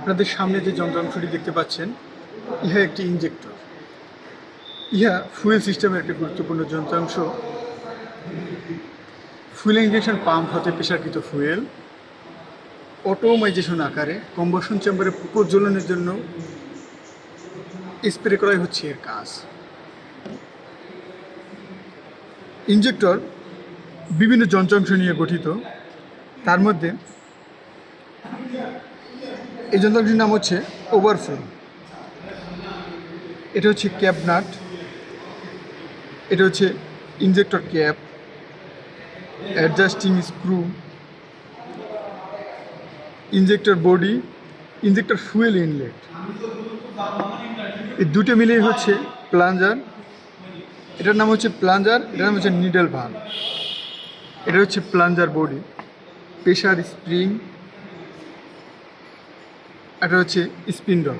আপনাদের সামনে যে যন্ত্রাংশটি দেখতে পাচ্ছেন, ইহা একটি ইঞ্জেক্টর ইহা ফুয়েল সিস্টেমের একটি গুরুত্বপূর্ণ যন্ত্রাংশ। ফুয়েল ইঞ্জেকশন পাম্প হতে পেশাকৃত ফুয়েল অটোমাইজেশন আকারে কম্বাসন চেম্বারে প্রজ্বলনের জন্য স্প্রে করাই হচ্ছে এর কাজ। ইঞ্জেক্টর বিভিন্ন যন্ত্রাংশ নিয়ে গঠিত। তার মধ্যে এই যন্ত্রটির নাম হচ্ছে ওভারফ্লো এটা হচ্ছে ক্যাপ নাট। এটা হচ্ছে injector cap adjusting screw injector body injector fuel inlet এই দুটো মিলিয়ে হচ্ছে প্লাঞ্জার এটার নাম হচ্ছে প্লাঞ্জার এটার নাম হচ্ছে নিডল ভান এটা হচ্ছে প্লাঞ্জার বডি প্রেশার স্প্রিং এটা হচ্ছে স্পিন্ডল